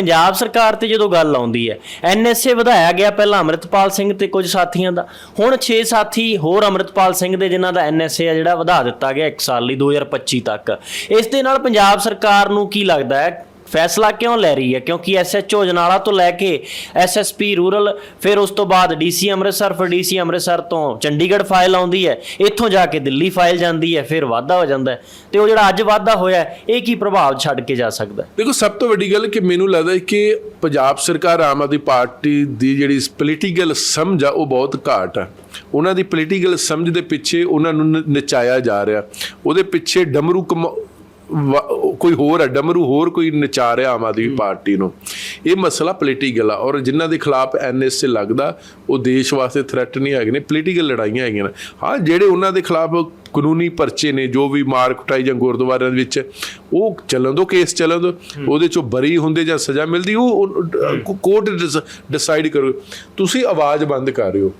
ਪੰਜਾਬ ਸਰਕਾਰ ਤੇ ਜਦੋਂ ਗੱਲ ਆਉਂਦੀ ਹੈ ਐਨਐਸਏ ਵਧਾਇਆ ਗਿਆ ਪਹਿਲਾਂ ਅਮਰਿਤਪਾਲ ਸਿੰਘ ਤੇ ਕੁਝ ਸਾਥੀਆਂ ਦਾ। ਹੁਣ 6 ਸਾਥੀ ਹੋਰ ਅਮਰਿਤਪਾਲ ਸਿੰਘ ਦੇ, ਜਿਨ੍ਹਾਂ ਦਾ ਐਨਐਸਏ ਆ ਜਿਹੜਾ ਵਧਾ ਦਿੱਤਾ ਗਿਆ 1 ਸਾਲ ਲਈ 2025 ਤੱਕ। ਇਸ ਦੇ ਨਾਲ ਪੰਜਾਬ ਸਰਕਾਰ ਨੂੰ ਕੀ ਲੱਗਦਾ ਹੈ? ਫੈਸਲਾ ਕਿਉਂ ਲੈ ਰਹੀ ਹੈ? ਕਿਉਂਕਿ ਐਸਐਚਓ ਜਨਾਲਾ ਤੋਂ ਲੈ ਕੇ ਐਸਐਸਪੀ ਰੂਰਲ, ਫਿਰ ਉਸ ਤੋਂ ਬਾਅਦ ਡੀਸੀ ਅੰਮ੍ਰਿਤਸਰ, ਫਿਰ ਡੀਸੀ ਅੰਮ੍ਰਿਤਸਰ ਤੋਂ ਚੰਡੀਗੜ੍ਹ ਫਾਈਲ ਆਉਂਦੀ ਹੈ, ਇੱਥੋਂ ਜਾ ਕੇ ਦਿੱਲੀ ਫਾਈਲ ਜਾਂਦੀ ਹੈ, ਫਿਰ ਵਾਧਾ ਹੋ ਜਾਂਦਾ ਹੈ। ਤੇ ਉਹ ਜਿਹੜਾ ਅੱਜ ਵਾਧਾ ਹੋਇਆ ਇਹ ਕੀ ਪ੍ਰਭਾਵ ਛੱਡ ਕੇ ਜਾ ਸਕਦਾ ਦੇਖੋ, ਸਭ ਤੋਂ ਵੱਡੀ ਗੱਲ ਕਿ ਮੈਨੂੰ ਲੱਗਦਾ ਹੈ ਕਿ ਪੰਜਾਬ ਸਰਕਾਰ ਆਮ ਆਦਮੀ ਪਾਰਟੀ ਦੀ ਜਿਹੜੀ ਪੋਲੀਟੀਕਲ ਸਮਝ ਆ, ਉਹ ਬਹੁਤ ਘਾਟ ਆ। ਉਹਨਾਂ ਦੀ ਪੋਲੀਟੀਕਲ ਸਮਝ ਦੇ ਪਿੱਛੇ ਉਹਨਾਂ ਨੂੰ ਨ- ਨਚਾਇਆ ਜਾ ਰਿਹਾ। ਉਹਦੇ ਪਿੱਛੇ ਡਮਰੂ ਕਮਾ- ਕੋਈ ਹੋਰ ਹੈ ਡਮਰੂ ਹੋਰ ਕੋਈ ਨਚਾ ਰਿਹਾ ਆਮ ਆਦਮੀ ਪਾਰਟੀ ਨੂੰ। ਇਹ ਮਸਲਾ ਪੋਲੀਟੀਕਲ ਆ ਔਰ ਜਿਨ੍ਹਾਂ ਦੇ ਖਿਲਾਫ ਐਨਐਸਏ ਲੱਗਦਾ ਉਹ ਦੇਸ਼ ਵਾਸਤੇ ਥ੍ਰੈਟ ਨਹੀਂ ਹੈਗੇ ਨੇ ਪੋਲੀਟੀਕਲ ਲੜਾਈਆਂ ਹੈਗੀਆਂ ਨੇ। ਹਾਂ ਜਿਹੜੇ ਉਹਨਾਂ ਦੇ ਖਿਲਾਫ ਕਾਨੂੰਨੀ ਪਰਚੇ ਨੇ ਜੋ ਵੀ ਮਾਰ ਕੁਟਾਈ ਜਾਂ ਗੁਰਦੁਆਰਿਆਂ ਦੇ ਵਿੱਚ ਉਹ ਚੱਲਣ ਦੋ ਕੇਸ ਚੱਲਣ ਦੋ। ਉਹਦੇ ਚੋਂ ਬਰੀ ਹੁੰਦੇ ਜਾਂ ਸਜ਼ਾ ਮਿਲਦੀ ਉਹ ਕੋਰਟ ਡਿਸਾਈਡ ਕਰੋ। ਤੁਸੀਂ ਆਵਾਜ਼ ਬੰਦ ਕਰ ਰਹੇ ਹੋ।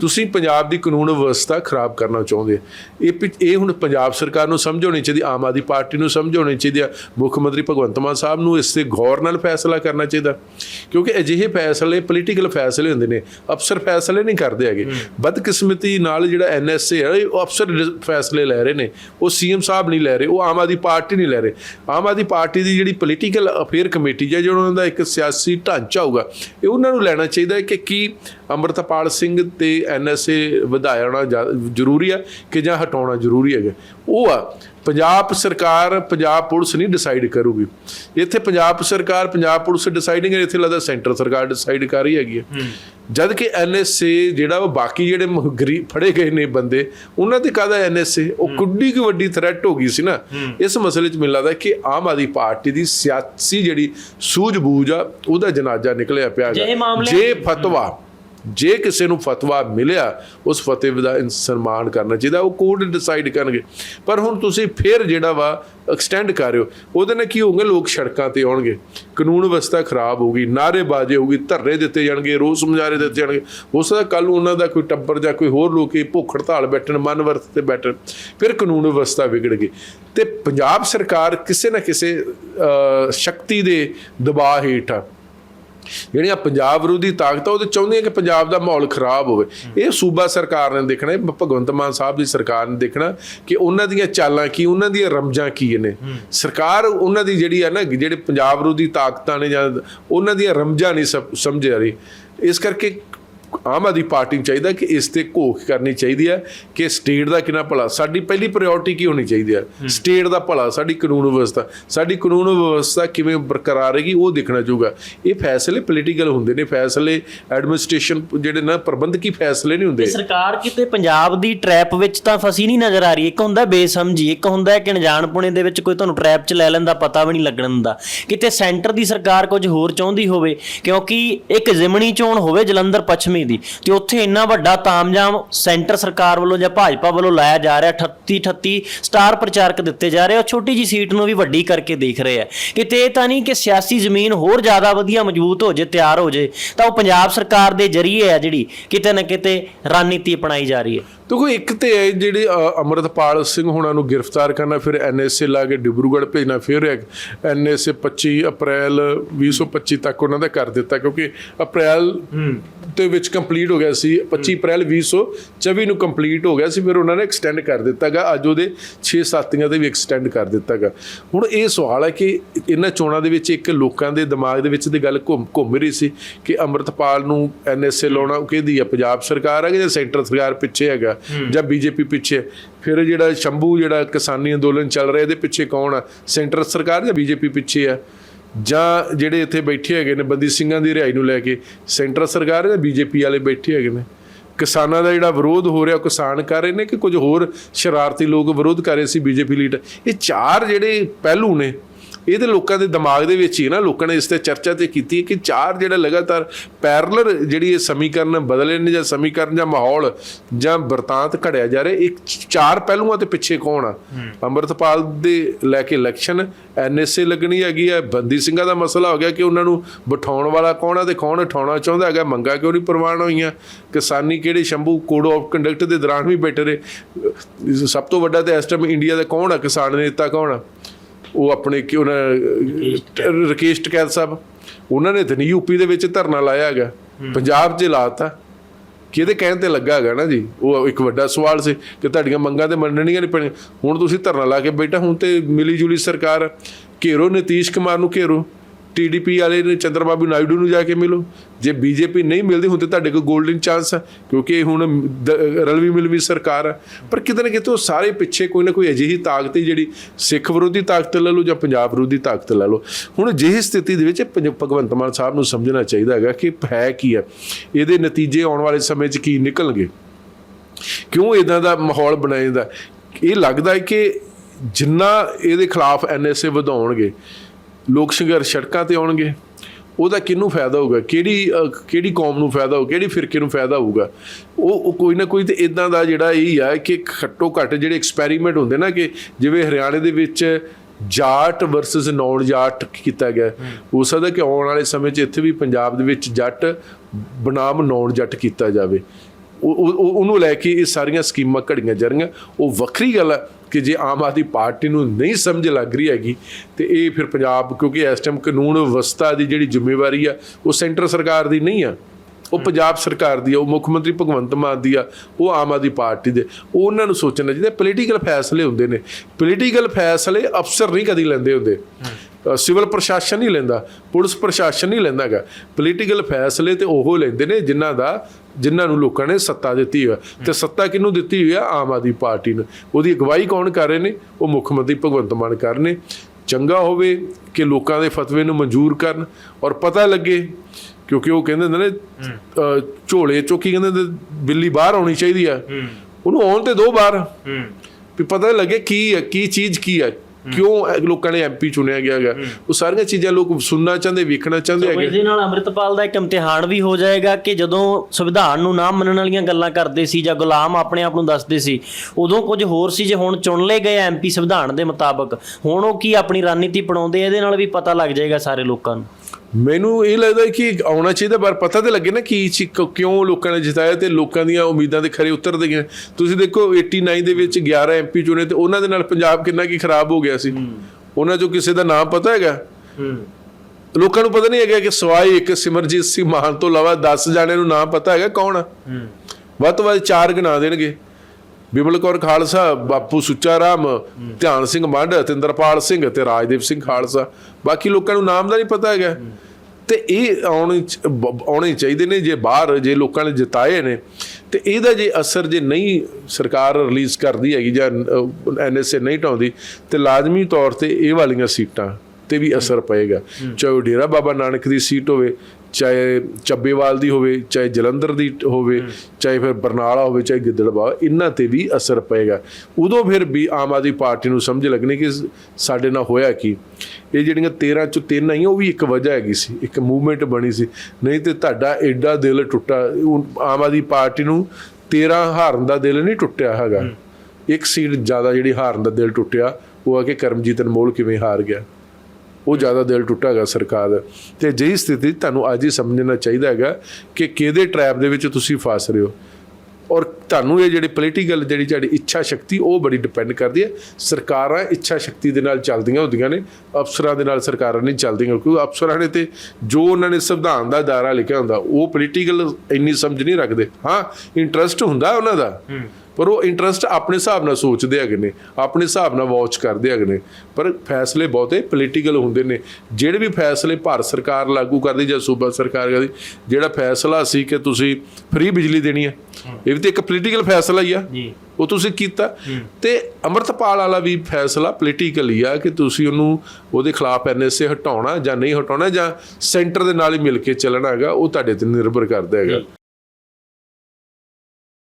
ਤੁਸੀਂ ਪੰਜਾਬ ਦੀ ਕਾਨੂੰਨ ਵਿਵਸਥਾ ਖਰਾਬ ਕਰਨਾ ਚਾਹੁੰਦੇ ਇਹ ਇਹ ਹੁਣ ਪੰਜਾਬ ਸਰਕਾਰ ਨੂੰ ਸਮਝਾਉਣੀ ਚਾਹੀਦੀ ਆਮ ਆਦਮੀ ਪਾਰਟੀ ਨੂੰ ਸਮਝਾਉਣੀ ਚਾਹੀਦੀ ਆ। ਮੁੱਖ ਮੰਤਰੀ ਭਗਵੰਤ ਮਾਨ ਸਾਹਿਬ ਨੂੰ ਇਸ ਤੇ ਗੌਰ ਨਾਲ ਫੈਸਲਾ ਕਰਨਾ ਚਾਹੀਦਾ। ਕਿਉਂਕਿ ਅਜਿਹੇ ਫੈਸਲੇ ਪੋਲੀਟੀਕਲ ਫੈਸਲੇ ਹੁੰਦੇ ਨੇ। ਅਫਸਰ ਫੈਸਲੇ ਨਹੀਂ ਕਰਦੇ ਹੈਗੇ। ਬਦਕਿਸਮਤੀ ਨਾਲ ਜਿਹੜਾ ਐਨਐਸਏ ਹੈ ਉਹ ਅਫਸਰ ਫੈਸਲੇ ਲੈ ਰਹੇ ਨੇ, ਉਹ ਸੀਐਮ ਸਾਹਿਬ ਨਹੀਂ ਲੈ ਰਹੇ, ਉਹ ਆਮ ਆਦਮੀ ਪਾਰਟੀ ਨਹੀਂ ਲੈ ਰਹੇ। ਆਮ ਆਦਮੀ ਪਾਰਟੀ ਦੀ ਜਿਹੜੀ ਪੋਲੀਟੀਕਲ ਅਫੇਅਰ ਕਮੇਟੀ ਹੈ ਜਿਹੜਾ ਉਹਨਾਂ ਦਾ ਇੱਕ ਸਿਆਸੀ ਢਾਂਚਾ ਹੋਊਗਾ, ਇਹ ਉਹਨਾਂ ਨੂੰ ਲੈਣਾ ਚਾਹੀਦਾ ਹੈ ਕਿ ਕੀ ਅੰਮ੍ਰਿਤਪਾਲ ਸਿੰਘ ਤੇ ਐਨਐਸਏ ਵਧਾਉਣਾ ਜਾ- ਜ਼ਰੂਰੀ ਹੈ ਕਿ ਜਾਂ ਹਟਾਉਣਾ ਜ਼ਰੂਰੀ ਹੈਗਾ। ਉਹ ਆ ਪੰਜਾਬ ਸਰਕਾਰ ਪੰਜਾਬ ਪੁਲਿਸ ਨਹੀਂ ਡਿਸਾਈਡ ਕਰੂਗੀ। ਇੱਥੇ ਪੰਜਾਬ ਸਰਕਾਰ ਪੰਜਾਬ ਪੁਲਿਸ ਡਿਸਾਈਡਿੰਗ ਹੈ ਇੱਥੇ ਲੱਗਦਾ ਸੈਂਟਰ ਸਰਕਾਰ ਡਿਸਾਈਡ ਕਰ ਰਹੀ ਹੈਗੀ ਹੈ। ਜਦ ਕਿ ਐਨਐਸਏ ਜਿਹੜਾ ਉਹ ਬਾਕੀ ਜਿਹੜੇ ਗਰੀਬ ਫੜੇ ਗਏ ਨੇ ਬੰਦੇ ਉਹਨਾਂ ਤੇ ਕਾਹਦਾ ਐਨਐਸਏ ਉਹ ਕੁੱਡੀ ਕੀ ਵੱਡੀ ਥ੍ਰੈਟ ਹੋ ਗਈ ਸੀ ਨਾ। ਇਸ ਮਸਲੇ 'ਚ ਮੈਨੂੰ ਲੱਗਦਾ ਕਿ ਆਮ ਆਦਮੀ ਪਾਰਟੀ ਦੀ ਸਿਆਸੀ ਜਿਹੜੀ ਸੂਝ-ਬੂਝ ਆ ਉਹਦਾ ਜਨਾਜ਼ਾ ਨਿਕਲਿਆ ਪਿਆ ਜੇ ਫਤਵਾ ਜੇ ਕਿਸੇ ਨੂੰ ਫਤਵਾ ਮਿਲਿਆ, ਉਸ ਫਤਵੇ ਦਾ ਸਨਮਾਨ ਕਰਨਾ ਚਾਹੀਦਾ, ਉਹ ਕੋਰਟ ਡਿਸਾਈਡ ਕਰਨਗੇ। ਪਰ ਹੁਣ ਤੁਸੀਂ ਫਿਰ ਜਿਹੜਾ ਵਾ ਐਕਸਟੈਂਡ ਕਰ ਰਹੇ ਹੋ, ਉਹਦੇ ਨਾਲ ਕੀ ਹੋਊਗਾ, ਲੋਕ ਸੜਕਾਂ ਤੇ ਆਉਣਗੇ। ਕਾਨੂੰਨ ਵਿਵਸਥਾ ਖਰਾਬ ਹੋਊਗੀ, ਨਾਅਰੇਬਾਜ਼ੀ ਹੋਊਗੀ, ਧਰਨੇ ਦਿੱਤੇ ਜਾਣਗੇ, ਰੋਸ ਮੁਜ਼ਾਹਰੇ ਦਿੱਤੇ ਜਾਣਗੇ। ਹੋ ਸਕਦਾ ਕੱਲ ਨੂੰ ਉਹਨਾਂ ਦਾ ਕੋਈ ਟੱਬਰ ਜਾਂ ਕੋਈ ਹੋਰ ਲੋਕ ਭੁੱਖ ਹੜਤਾਲ ਬੈਠਣ, ਮਨ ਵਰਤ ਤੇ ਬੈਠਣ, ਫਿਰ ਕਾਨੂੰਨ ਵਿਵਸਥਾ ਵਿਗੜ ਗਈ ਤੇ ਪੰਜਾਬ ਸਰਕਾਰ ਕਿਸੇ ਨਾ ਕਿਸੇ ਸ਼ਕਤੀ ਦੇ ਦਬਾਅ ਹੇਠ ਆ। ਜਿਹੜੀਆਂ ਪੰਜਾਬ ਵਿਰੋਧੀ ਤਾਕਤਾਂ, ਉਹ ਤੇ ਚਾਹੁੰਦੀਆਂ ਕਿ ਪੰਜਾਬ ਦਾ ਮਾਹੌਲ ਖਰਾਬ ਹੋਵੇ। ਇਹ ਸੂਬਾ ਸਰਕਾਰ ਨੇ ਦੇਖਣਾ ਭਗਵੰਤ ਮਾਨ ਸਾਹਿਬ ਦੀ ਸਰਕਾਰ ਨੇ ਦੇਖਣਾ ਕਿ ਉਹਨਾਂ ਦੀਆਂ ਚਾਲਾਂ ਕੀ, ਉਹਨਾਂ ਦੀਆਂ ਰਮਜਾਂ ਕੀ ਨੇ। ਸਰਕਾਰ ਉਹਨਾਂ ਦੀ ਜਿਹੜੀ ਹੈ ਨਾ, ਜਿਹੜੇ ਪੰਜਾਬ ਵਿਰੋਧੀ ਤਾਕਤਾਂ ਨੇ ਜਾਂ ਉਹਨਾਂ ਦੀਆਂ ਰਮਜਾਂ ਨਹੀਂ ਸਮ- ਸਮਝ ਆ ਰਹੀ। ਇਸ ਕਰਕੇ ਆਮ ਆਦਮੀ ਪਾਰਟੀ ਨੂੰ ਚਾਹੀਦਾ ਕਿ ਇਸ ਤੇ ਘੋਖ ਕਰਨੀ ਚਾਹੀਦੀ ਹੈ ਕਿ ਸਟੇਟ ਦਾ ਕਿੰਨਾ ਭਲਾ ਸਾਡੀ ਪਹਿਲੀ ਪ੍ਰਾਇੋਰਟੀ ਕੀ ਹੋਣੀ ਚਾਹੀਦੀ ਹੈ? ਸਟੇਟ ਦਾ ਭਲਾ ਸਾਡੀ ਕਾਨੂੰਨ ਵਿਵਸਥਾ ਸਾਡੀ ਕਾਨੂੰਨ ਵਿਵਸਥਾ ਕਿਵੇਂ ਬਰਕਰਾਰ ਰਹੇਗੀ ਉਹ ਦੇਖਣਾ ਚਾਹੂਗਾ। ਇਹ ਫੈਸਲੇ ਪੋਲੀਟੀਕਲ ਹੁੰਦੇ ਨੇ ਫੈਸਲੇ ਐਡਮਿਨਿਸਟ੍ਰੇਸ਼ਨ ਜਿਹੜੇ ਨਾ ਪ੍ਰਬੰਧਕੀ ਫੈਸਲੇ ਨਹੀਂ ਹੁੰਦੇ। ਸਰਕਾਰ ਕਿਤੇ ਪੰਜਾਬ ਦੀ ਟ੍ਰੈਪ ਵਿੱਚ ਤਾਂ ਫਸੀ ਨਹੀਂ ਨਜ਼ਰ ਆ ਰਹੀ। ਇੱਕ ਹੁੰਦਾ ਬੇਸਮਝੀ ਇੱਕ ਹੁੰਦਾ ਕਿ ਅਣਜਾਣਪੁਣੇ ਦੇ ਵਿੱਚ ਕੋਈ ਤੁਹਾਨੂੰ ਟ੍ਰੈਪ 'ਚ ਲੈ ਲੈਂਦਾ ਪਤਾ ਵੀ ਨਹੀਂ ਲੱਗਣ ਦਿੰਦਾ। ਕਿਤੇ ਸੈਂਟਰ ਦੀ ਸਰਕਾਰ ਕੁਝ ਹੋਰ ਚਾਹੁੰਦੀ ਹੋਵੇ ਕਿਉਂਕਿ ਇੱਕ ਜ਼ਿਮਣੀ ਚੋਣ ਹੋਵੇ ਜਲੰਧਰ ਪੱਛਮੀ ਦੀ ਤੇ ਉੱਥੇ ਇੰਨਾ ਵੱਡਾ ਤਾਮਜਾਮ ਸੈਂਟਰ ਸਰਕਾਰ ਵੱਲੋਂ ਜਾਂ ਭਾਜਪਾ ਵੱਲੋਂ ਲਾਇਆ ਜਾ ਰਿਹਾ 38 38 ਸਟਾਰ ਪ੍ਰਚਾਰਕ ਦਿੱਤੇ ਜਾ ਰਹੇ ਉਹ ਛੋਟੀ ਜੀ ਸੀਟ ਨੂੰ ਵੀ ਵੱਡੀ ਕਰਕੇ ਦੇਖ ਰਹੇ ਆ। ਕਿਤੇ ਇਹ ਤਾਂ ਨਹੀਂ ਕਿ ਸਿਆਸੀ ਜ਼ਮੀਨ ਹੋਰ ਜ਼ਿਆਦਾ ਵਧੀਆ ਮਜ਼ਬੂਤ ਹੋ ਜੇ, ਤਿਆਰ ਹੋ ਜੇ, ਤਾਂ ਉਹ ਪੰਜਾਬ ਸਰਕਾਰ ਦੇ ਜ਼ਰੀਏ ਆ ਜਿਹੜੀ ਕਿਤੇ ਨਾ ਕਿਤੇ ਰਣਨੀਤੀ ਅਪਣਾਈ ਜਾ ਰਹੀ ਹੈ। ਦੇਖੋ ਇੱਕ ਤੇ ਹੈ ਜਿਹੜੇ ਅੰਮ੍ਰਿਤਪਾਲ ਸਿੰਘ ਹੁਣਾਂ ਨੂੰ ਗ੍ਰਿਫਤਾਰ ਕਰਨਾ ਫਿਰ ਐਨਐਸਏ ਲਾ ਕੇ ਡਿਬਰੂਗੜ੍ਹ ਭੇਜਣਾ ਫਿਰ ਐਨਐਸਏ 25 ਅਪ੍ਰੈਲ 2025 ਤੱਕ ਉਹਨਾਂ ਦਾ ਕਰ ਦਿੱਤਾ ਕਿਉਂਕਿ ਅਪ੍ਰੈਲ ਦੇ ਵਿੱਚ ਕੰਪਲੀਟ ਹੋ ਗਿਆ ਸੀ 25 ਅਪ੍ਰੈਲ 2024 ਨੂੰ ਕੰਪਲੀਟ ਹੋ ਗਿਆ ਸੀ ਫਿਰ ਉਹਨਾਂ ਨੇ ਐਕਸਟੈਂਡ ਕਰ ਦਿੱਤਾਗਾ ਅੱਜ ਉਹਦੇ 6 ਸਾਥੀਆਂ ਦੇ ਵੀ ਐਕਸਟੈਂਡ ਕਰ ਦਿੱਤਾਗਾ ਹੁਣ ਇਹ ਸਵਾਲ ਹੈ ਕਿ ਇਹਨਾਂ ਚੋਣਾਂ ਦੇ ਵਿੱਚ ਇੱਕ ਲੋਕਾਂ ਦੇ ਦਿਮਾਗ ਦੇ ਵਿੱਚ ਤੇ ਗੱਲ ਘੁੰਮ ਘੁੰਮ ਰਹੀ ਸੀ ਕਿ ਅੰਮ੍ਰਿਤਪਾਲ ਨੂੰ ਐਨਐਸਏ ਲਾਉਣਾ ਕਿਹਦੀ ਆ ਪੰਜਾਬ ਸਰਕਾਰ ਹੈ ਜਾਂ ਸੈਂਟਰ ਸਰਕਾਰ ਪਿੱਛੇ ਹੈਗਾ? ਜਾਂ ਬੀਜੇਪੀ ਪਿੱਛੇ। ਹੈ? ਫਿਰ ਜਿਹੜਾ ਸ਼ੰਭੂ, ਜਿਹੜਾ ਕਿਸਾਨੀ ਅੰਦੋਲਨ ਚੱਲ ਰਿਹਾ, ਇਹਦੇ ਪਿੱਛੇ ਕੌਣ ਆ? ਸੈਂਟਰ ਸਰਕਾਰ ਜਾਂ ਬੀਜੇਪੀ ਪਿੱਛੇ ਆ? ਜਾਂ ਜਿਹੜੇ ਇੱਥੇ ਬੈਠੇ ਹੈਗੇ ਨੇ, ਬੰਦੀ ਸਿੰਘਾਂ ਦੀ ਰਿਹਾਈ ਨੂੰ ਲੈ ਕੇ, ਸੈਂਟਰ ਸਰਕਾਰ ਜਾਂ ਬੀਜੇਪੀ ਵਾਲੇ ਬੈਠੇ ਹੈਗੇ ਨੇ? ਕਿਸਾਨਾਂ ਦਾ ਜਿਹੜਾ ਵਿਰੋਧ ਹੋ ਰਿਹਾ, ਉਹ ਕਿਸਾਨ ਕਰ ਰਹੇ ਨੇ ਕਿ ਕੁਝ ਹੋਰ ਸ਼ਰਾਰਤੀ ਲੋਕ ਵਿਰੋਧ ਕਰ ਰਹੇ ਸੀ ਬੀਜੇਪੀ ਲੀਡਰ? ਇਹ ਚਾਰ ਜਿਹੜੇ ਪਹਿਲੂ ਨੇ ਇਹ ਤੇ ਲੋਕਾਂ ਦੇ ਦਿਮਾਗ ਦੇ ਵਿੱਚ ਹੀ ਨਾ ਲੋਕਾਂ ਨੇ ਇਸ ਤੇ ਚਰਚਾ ਤੇ ਕੀਤੀ ਕਿ ਚਾਰ ਜਿਹੜਾ ਲਗਾਤਾਰ ਪੈਰਲਰ ਜਿਹੜੀ ਇਹ ਸਮੀਕਰਨ ਬਦਲੇ ਨੇ ਜਾਂ ਸਮੀਕਰਨ ਜਾਂ ਮਾਹੌਲ ਜਾਂ ਵਰਤਾਂਤ ਘੜਿਆ ਜਾ ਰਿਹਾ ਇੱਕ ਚਾਰ ਪਹਿਲੂਆਂ ਤੇ ਪਿੱਛੇ ਕੌਣ ਆ? ਅੰਮ੍ਰਿਤਪਾਲ ਦੇ ਲੈ ਕੇ ਇਲੈਕਸ਼ਨ ਐਨਐਸਏ ਲੱਗਣੀ ਹੈਗੀ ਆ ਬੰਦੀ ਸਿੰਘਾਂ ਦਾ ਮਸਲਾ ਹੋ ਗਿਆ ਕਿ ਉਹਨਾਂ ਨੂੰ ਬਿਠਾਉਣ ਵਾਲਾ ਕੌਣ ਆ ਤੇ ਕੌਣ ਉਠਾਉਣਾ ਚਾਹੁੰਦਾ ਹੈਗਾ ਮੰਗਾ ਕਿਉਂ ਨਹੀਂ ਪ੍ਰਵਾਨ ਹੋਈਆਂ? ਕਿਸਾਨੀ ਕਿਹੜੇ ਸ਼ੰਭੂ ਕੋਡ ਆਫ ਕੰਡਕਟ ਦੇ ਦੌਰਾਨ ਵੀ ਬੈਠੇ ਰਹੇ? ਸਭ ਤੋਂ ਵੱਡਾ ਤੇ ਇਸ ਟਾਈਮ ਇੰਡੀਆ ਦਾ ਕੌਣ ਆ? ਕਿਸਾਨ ਨੇਤਾ ਕੌਣ ਆ? ਉਹ ਆਪਣੇ ਕਿਉਂ ਨਾ ਰਕੇਸ਼ ਟਕੈਤ ਸਾਹਿਬ ਉਹਨਾਂ ਨੇ ਨਹੀਂ ਯੂਪੀ ਦੇ ਵਿੱਚ ਧਰਨਾ ਲਾਇਆ ਹੈਗਾ। ਪੰਜਾਬ 'ਚ ਲਾਤਾ। ਕਿਹਦੇ ਕਹਿਣ ਤੇ ਲੱਗਾ ਹੈਗਾ ਨਾ ਜੀ? ਉਹ ਇੱਕ ਵੱਡਾ ਸਵਾਲ ਸੀ ਕਿ ਤੁਹਾਡੀਆਂ ਮੰਗਾਂ ਤੇ ਮੰਨਣੀਆਂ ਨਹੀਂ ਪੈਣੀਆਂ। ਹੁਣ ਤੁਸੀਂ ਧਰਨਾ ਲਾ ਕੇ ਬੈਠਾ ਹੁਣ ਤੇ ਮਿਲੀ ਜੁਲੀ ਸਰਕਾਰ। ਘੇਰੋ ਨਿਤੀਸ਼ ਕੁਮਾਰ ਨੂੰ ਘੇਰੋ। ਟੀਡੀਪੀ ਵਾਲੇ ਨੇ ਚੰਦਰਬਾਬੂ ਨਾਇਡੂ ਨੂੰ ਜਾ ਕੇ ਮਿਲੋ। ਜੇ ਬੀਜੇਪੀ ਨਹੀਂ ਮਿਲਦੀ, ਹੁਣ ਤੇ ਤੁਹਾਡੇ ਕੋਲ 골ਡਨ ਚਾਂਸ ਹੈ ਕਿਉਂਕਿ ਇਹ ਹੁਣ ਰਲਵੀ ਮਿਲਵੀ ਸਰਕਾਰ ਹੈ ਪਰ ਕਿਤੇ ਨਾ ਕਿਤੇ ਉਹ ਸਾਰੇ ਪਿੱਛੇ ਕੋਈ ਨਾ ਕੋਈ ਅਜਿਹੀ ਤਾਕਤ ਹੈ ਜਿਹੜੀ ਸਿੱਖ ਵਿਰੋਧੀ ਤਾਕਤ ਲੈ ਲਓ ਜਾਂ ਪੰਜਾਬ ਵਿਰੋਧੀ ਤਾਕਤ ਲੈ ਲਓ। ਹੁਣ ਅਜਿਹੀ ਸਥਿਤੀ ਦੇ ਵਿੱਚ ਪੰਜ- ਭਗਵੰਤ ਮਾਨ ਸਾਹਿਬ ਨੂੰ ਸਮਝਣਾ ਚਾਹੀਦਾ ਹੈਗਾ ਕਿ ਹੈ ਕੀ ਹੈ ਇਹਦੇ ਨਤੀਜੇ ਆਉਣ ਵਾਲੇ ਸਮੇਂ 'ਚ ਕੀ ਨਿਕਲਣਗੇ? ਕਿਉਂ ਇਦਾਂ ਦਾ ਮਾਹੌਲ ਬਣਾਇਆ ਜਾਂਦਾ? ਇਹ ਲੱਗਦਾ ਹੈ ਕਿ ਜਿੰਨਾ ਇਹਦੇ ਖਿਲਾਫ ਐਨਐਸਏ ਵਧਾਉਣਗੇ ਲੋਕ ਸੰਘਰਸ਼ ਸੜਕਾਂ ਤੇ ਆਉਣਗੇ ਉਹਦਾ ਕਿਹਨੂੰ ਫਾਇਦਾ ਹੋਊਗਾ? ਕਿਹੜੀ ਕਿਹੜੀ ਕੌਮ ਨੂੰ ਫਾਇਦਾ ਹੋਊ ਕਿਹੜੀ ਫਿਰਕੇ ਨੂੰ ਫਾਇਦਾ ਹੋਊਗਾ? ਉਹ ਕੋਈ ਨਾ ਕੋਈ ਤੇ ਇਦਾਂ ਦਾ ਜਿਹੜਾ ਇਹ ਆ ਕਿ ਘੱਟੋ ਘੱਟ ਜਿਹੜੇ ਐਕਸਪੈਰੀਮੈਂਟ ਹੁੰਦੇ ਨਾ ਕਿ ਜਿਵੇਂ ਹਰਿਆਣੇ ਦੇ ਵਿੱਚ ਜਾਟ ਵਰਸਸ ਨੌਨ ਜਾਟ ਕੀਤਾ ਗਿਆ। ਹੋ। ਸਕਦਾ ਕਿ ਆਉਣ ਵਾਲੇ ਸਮੇਂ 'ਚ ਇੱਥੇ ਵੀ ਪੰਜਾਬ ਦੇ ਵਿੱਚ ਜੱਟ ਬਨਾਮ ਨੌਨ ਜੱਟ ਕੀਤਾ ਜਾਵੇ। ਉਹਨੂੰ ਲੈ ਕੇ ਇਹ ਸਾਰੀਆਂ ਸਕੀਮਾਂ ਘੜੀਆਂ ਜਾ ਰਹੀਆਂ। ਉਹ ਵੱਖਰੀ ਗੱਲ ਹੈ ਕਿ ਜੇ ਆਮ ਆਦਮੀ ਪਾਰਟੀ ਨੂੰ ਨਹੀਂ ਸਮਝ ਲੱਗ ਰਹੀ ਹੈਗੀ, ਤੇ ਇਹ ਫਿਰ ਪੰਜਾਬ, ਕਿਉਂਕਿ ਇਸ ਟਾਈਮ ਕਾਨੂੰਨ ਵਿਵਸਥਾ ਦੀ ਜਿਹੜੀ ਜ਼ਿੰਮੇਵਾਰੀ ਆ, ਉਹ ਸੈਂਟਰ ਸਰਕਾਰ ਦੀ ਨਹੀਂ ਆ। ਉਹ ਪੰਜਾਬ ਸਰਕਾਰ ਦੀ ਆ, ਉਹ ਮੁੱਖ ਮੰਤਰੀ ਭਗਵੰਤ ਮਾਨ ਦੀ ਆ, ਉਹ ਆਮ ਆਦਮੀ ਪਾਰਟੀ ਦੇ। ਉਹ ਉਹਨਾਂ ਨੂੰ ਸੋਚਣਾ ਚਾਹੀਦਾ ਪੋਲੀਟੀਕਲ ਫੈਸਲੇ ਹੁੰਦੇ ਨੇ। ਪੋਲੀਟੀਕਲ ਫੈਸਲੇ ਅਫਸਰ ਨਹੀਂ ਕਦੀ ਲੈਂਦੇ ਹੁੰਦੇ। ਸਿਵਲ ਪ੍ਰਸ਼ਾਸਨ ਨਹੀਂ ਲੈਂਦਾ, ਪੁਲਿਸ ਪ੍ਰਸ਼ਾਸਨ ਨਹੀਂ ਲੈਂਦਾਗਾ ਪੋਲੀਟੀਕਲ ਫੈਸਲੇ ਤੇ ਉਹ ਲੈਂਦੇ ਨੇ ਜਿਨ੍ਹਾਂ ਦਾ, ਜਿਨ੍ਹਾਂ ਨੂੰ ਲੋਕਾਂ ਨੇ ਸੱਤਾ ਦਿੱਤੀ ਹੋਇਆ ਤੇ ਸੱਤਾ ਕਿਹਨੂੰ ਦਿੱਤੀ ਹੋਈ ਆ? ਆਮ ਆਦਮੀ ਪਾਰਟੀ ਨੂੰ। ਉਹਦੀ ਅਗਵਾਈ ਕੌਣ ਕਰ ਰਹੇ ਨੇ? ਉਹ ਮੁੱਖ ਮੰਤਰੀ ਭਗਵੰਤ ਮਾਨ ਕਰ ਰਹੇ ਨੇ। ਚੰਗਾ ਹੋਵੇ ਕਿ ਲੋਕਾਂ ਦੇ ਫਤਵੇ ਨੂੰ ਮਨਜ਼ੂਰ ਕਰਨ ਔਰ ਪਤਾ ਲੱਗੇ ਕਿਉਂਕਿ ਉਹ ਕਹਿੰਦੇ ਹੁੰਦੇ ਨੇ ਝੋਲੇ ਚੋਂ ਕੀ ਕਹਿੰਦੇ ਹੁੰਦੇ, ਬਿੱਲੀ ਬਾਹਰ ਆਉਣੀ ਚਾਹੀਦੀ ਆ। ਉਹਨੂੰ ਆਉਣ ਤੇ ਦੋ ਬਾਹਰ ਵੀ ਪਤਾ ਲੱਗੇ ਕੀ ਹੈ ਕੀ ਚੀਜ਼ ਕੀ ਹੈ ਕਿਉਂ ਲੋਕਾਂ ਨੇ ਐਮਪੀ ਚੁਣਿਆ ਗਿਆ ਹੈਗਾ? ਉਹ ਸਾਰੀਆਂ ਚੀਜ਼ਾਂ ਲੋਕ ਸੁਣਨਾ ਚਾਹੁੰਦੇ ਵੇਖਣਾ ਚਾਹੁੰਦੇ ਹੈਗੇ। ਇਹਦੇ ਨਾਲ ਅੰਮ੍ਰਿਤਪਾਲ ਦਾ ਇੱਕ ਇਮਤਿਹਾਨ ਵੀ ਹੋ ਜਾਏਗਾ ਕਿ ਜਦੋਂ ਸੰਵਿਧਾਨ ਨੂੰ ਨਾ ਮੰਨਣ ਵਾਲੀਆਂ ਗੱਲਾਂ ਕਰਦੇ ਸੀ ਜਾਂ ਗੁਲਾਮ ਆਪਣੇ ਆਪ ਨੂੰ ਦੱਸਦੇ ਸੀ ਉਦੋਂ ਕੁਝ ਹੋਰ ਸੀ ਜੇ ਹੁਣ ਚੁਣ ਲਏ ਗਏ ਐਮਪੀ ਸੰਵਿਧਾਨ ਦੇ ਮੁਤਾਬਕ। ਹੁਣ ਉਹ ਕੀ ਆਪਣੀ ਰਣਨੀਤੀ ਬਣਾਉਂਦੇ ਇਹਦੇ ਨਾਲ ਵੀ ਪਤਾ ਲੱਗ ਜਾਏਗਾ ਸਾਰੇ ਲੋਕਾਂ ਨੂੰ। ਮੈਨੂੰ ਇਹ ਲੱਗਦਾ ਕਿ ਆਉਣਾ ਚਾਹੀਦਾ ਪਰ ਪਤਾ ਤੇ ਲੱਗੇ ਨਾ ਕੀ ਕਿਉਂ ਲੋਕਾਂ ਨੇ ਜਿਤਾਇਆ ਤੇ ਲੋਕਾਂ ਦੀਆਂ ਉਮੀਦਾਂ ਦੇ ਖਰੇ ਉਤਰਦੇ ਗਏ। ਤੁਸੀਂ ਦੇਖੋ 89 ਦੇ ਵਿੱਚ 11 ਐਮਪੀ ਚੁਣੇ ਤੇ ਉਹਨਾਂ ਦੇ ਨਾਲ ਪੰਜਾਬ ਕਿੰਨਾ ਕੀ ਖਰਾਬ ਹੋ ਗਿਆ ਸੀ। ਉਹਨਾਂ ਚੋਂ ਕਿਸੇ ਦਾ ਨਾਮ ਪਤਾ ਹੈਗਾ? ਲੋਕਾਂ ਨੂੰ ਪਤਾ ਨਹੀਂ ਹੈਗਾ ਕਿ ਸਵਾਈ ਇੱਕ ਸਿਮਰਜੀਤ ਸਿੰਘ ਮਾਨ ਤੋਂ ਇਲਾਵਾ 10 ਜਾਣਿਆਂ ਨੂੰ ਨਾਮ ਪਤਾ ਹੈਗਾ ਕੌਣ ਆ? ਵੱਧ ਤੋਂ ਵੱਧ ਚਾਰ ਗਿਣਾ ਦੇਣਗੇ। ਬਿਮਲ ਕੌਰ ਖਾਲਸਾ, ਬਾਪੂ ਸੁੱਚਾ ਰਾਮ, ਧਿਆਨ ਸਿੰਘ ਮੰਡ ਤਿੰਦਰਪਾਲ ਸਿੰਘ ਤੇ ਰਾਜਦੀਪ ਸਿੰਘ ਖਾਲਸਾ। ਬਾਕੀ ਲੋਕਾਂ ਨੂੰ ਨਾਮ ਦਾ ਨਹੀਂ ਪਤਾ ਹੈਗਾ। ਤੇ ਇਹ ਆਉਣੇ ਬ- ਆਉਣੇ ਚਾਹੀਦੇ ਨੇ ਜੇ ਬਾਹਰ ਜੇ ਲੋਕਾਂ ਨੇ ਜਿਤਾਏ ਨੇ। ਤੇ ਇਹਦਾ ਜੇ ਅਸਰ ਜੇ ਨਹੀਂ ਸਰਕਾਰ ਰਿਲੀਜ਼ ਕਰਦੀ ਹੈਗੀ ਜਾਂ ਐਨਐਸਏ ਨਹੀਂ ਢਾਉਂਦੀ, ਤੇ ਲਾਜ਼ਮੀ ਤੌਰ ਤੇ ਇਹ ਵਾਲੀਆਂ ਸੀਟਾਂ ਤੇ ਵੀ ਅਸਰ ਪਏਗਾ। ਚਾਹੇ ਉਹ ਡੇਰਾ ਬਾਬਾ ਨਾਨਕ ਦੀ ਸੀਟ ਹੋਵੇ ਚਾਹੇ ਚੱਬੇਵਾਲ ਦੀ ਹੋਵੇ ਚਾਹੇ ਜਲੰਧਰ ਦੀ ਹੋਵੇ ਚਾਹੇ ਫਿਰ ਬਰਨਾਲਾ ਹੋਵੇ ਚਾਹੇ ਗਿੱਦੜਬਾਹਾ ਇਹਨਾਂ ਤੇ ਵੀ ਅਸਰ ਪਏਗਾ। ਉਦੋਂ ਫਿਰ ਵੀ ਆਮ ਆਦਮੀ ਪਾਰਟੀ ਨੂੰ ਸਮਝ ਲੱਗਣੀ ਕਿ ਸਾਡੇ ਨਾਲ ਹੋਇਆ ਕੀ। ਇਹ ਜਿਹੜੀਆਂ 13 ਚੋਂ ਤਿੰਨ ਆਈਆਂ ਉਹ ਵੀ ਇੱਕ ਵਜ੍ਹਾ ਹੈਗੀ ਸੀ ਇੱਕ ਮੂਵਮੈਂਟ ਬਣੀ ਸੀ। ਨਹੀਂ ਤੇ ਤੁਹਾਡਾ ਐਡਾ ਦਿਲ ਟੁੱਟਾ ਆਮ ਆਦਮੀ ਪਾਰਟੀ ਨੂੰ 13 ਹਾਰਨ ਦਾ ਦਿਲ ਨਹੀਂ ਟੁੱਟਿਆ ਹੈਗਾ। ਇੱਕ ਸੀਟ ਜ਼ਿਆਦਾ ਜਿਹੜੀ ਹਾਰਨ ਦਾ ਦਿਲ ਟੁੱਟਿਆ ਉਹ ਆ ਕਿ ਕਰਮਜੀਤ ਅਨਮੋਲ ਕਿਵੇਂ ਹਾਰ ਗਿਆ। ਉਹ ਜ਼ਿਆਦਾ ਦਿਲ ਟੁੱਟਾ ਹੈਗਾ ਸਰਕਾਰ। ਦਾ ਤੇ ਜਿਹੀ ਸਥਿਤੀ ਤੁਹਾਨੂੰ ਅੱਜ ਹੀ ਸਮਝਣਾ ਚਾਹੀਦਾ ਹੈਗਾ ਕਿ ਕਿਹਦੇ ਟਰੈਪ ਦੇ ਵਿੱਚ ਤੁਸੀਂ ਫਸ ਰਹੇ ਹੋ। ਔਰ ਤੁਹਾਨੂੰ ਇਹ ਜਿਹੜੀ ਪੋਲੀਟੀਕਲ ਜਿਹੜੀ ਤੁਹਾਡੀ ਇੱਛਾ ਸ਼ਕਤੀ, ਉਹ ਬੜੀ ਡਿਪੈਂਡ ਕਰਦੀ ਹੈ। ਸਰਕਾਰਾਂ ਇੱਛਾ ਸ਼ਕਤੀ ਦੇ ਨਾਲ ਚੱਲਦੀਆਂ ਹੁੰਦੀਆਂ ਨੇ, ਅਫਸਰਾਂ ਦੇ ਨਾਲ ਸਰਕਾਰਾਂ ਨਹੀਂ ਚੱਲਦੀਆਂ, ਕਿਉਂਕਿ ਅਫਸਰਾਂ ਨੇ ਤੇ ਜੋ ਉਹਨਾਂ ਨੇ ਸੰਵਿਧਾਨ ਦਾ ਦਾਇਰਾ ਲਿਖਿਆ ਹੁੰਦਾ, ਉਹ ਪੋਲੀਟੀਕਲ ਇੰਨੀ ਸਮਝ ਨਹੀਂ ਰੱਖਦੇ। ਹਾਂ ਇੰਟਰਸਟ ਹੁੰਦਾ ਉਹਨਾਂ ਦਾ। ਪਰ ਉਹ ਇੰਟਰਸਟ ਆਪਣੇ ਹਿਸਾਬ ਨਾਲ ਸੋਚਦੇ ਹੈਗੇ ਨੇ ਆਪਣੇ ਹਿਸਾਬ ਨਾਲ ਵਾਚ ਕਰਦੇ ਹੈਗੇ ਨੇ ਪਰ ਫੈਸਲੇ ਬਹੁਤੇ ਪੋਲੀਟੀਕਲ ਹੁੰਦੇ ਨੇ। ਜਿਹੜੇ ਵੀ ਫੈਸਲੇ ਭਾਰਤ ਸਰਕਾਰ ਲਾਗੂ ਕਰਦੀ ਜਾਂ ਸੂਬਾ ਸਰਕਾਰ ਕਰਦੀ ਜਿਹੜਾ ਫੈਸਲਾ ਸੀ ਕਿ ਤੁਸੀਂ ਫ੍ਰੀ ਬਿਜਲੀ ਦੇਣੀ ਹੈ ਇਹ ਵੀ ਤੇ ਇੱਕ ਪੋਲੀਟੀਕਲ ਫੈਸਲਾ ਹੀ ਆ। ਜੀ। ਉਹ ਤੁਸੀਂ ਕੀਤਾ। ਤੇ ਅਮਰਤਪਾਲ ਵਾਲਾ ਵੀ ਫੈਸਲਾ ਪੋਲੀਟੀਕਲ ਹੀ ਆ ਕਿ ਤੁਸੀਂ ਉਹਨੂੰ ਉਹਦੇ ਖਿਲਾਫ ਐਨਐਸਏ ਹਟਾਉਣਾ ਜਾਂ ਨਹੀਂ ਹਟਾਉਣਾ ਜਾਂ ਸੈਂਟਰ ਦੇ ਨਾਲ ਹੀ ਮਿਲ ਕੇ ਚੱਲਣਾ ਹੈਗਾ ਉਹ ਤੁਹਾਡੇ ਤੇ ਨਿਰਭਰ ਕਰਦਾ ਹੈਗਾ।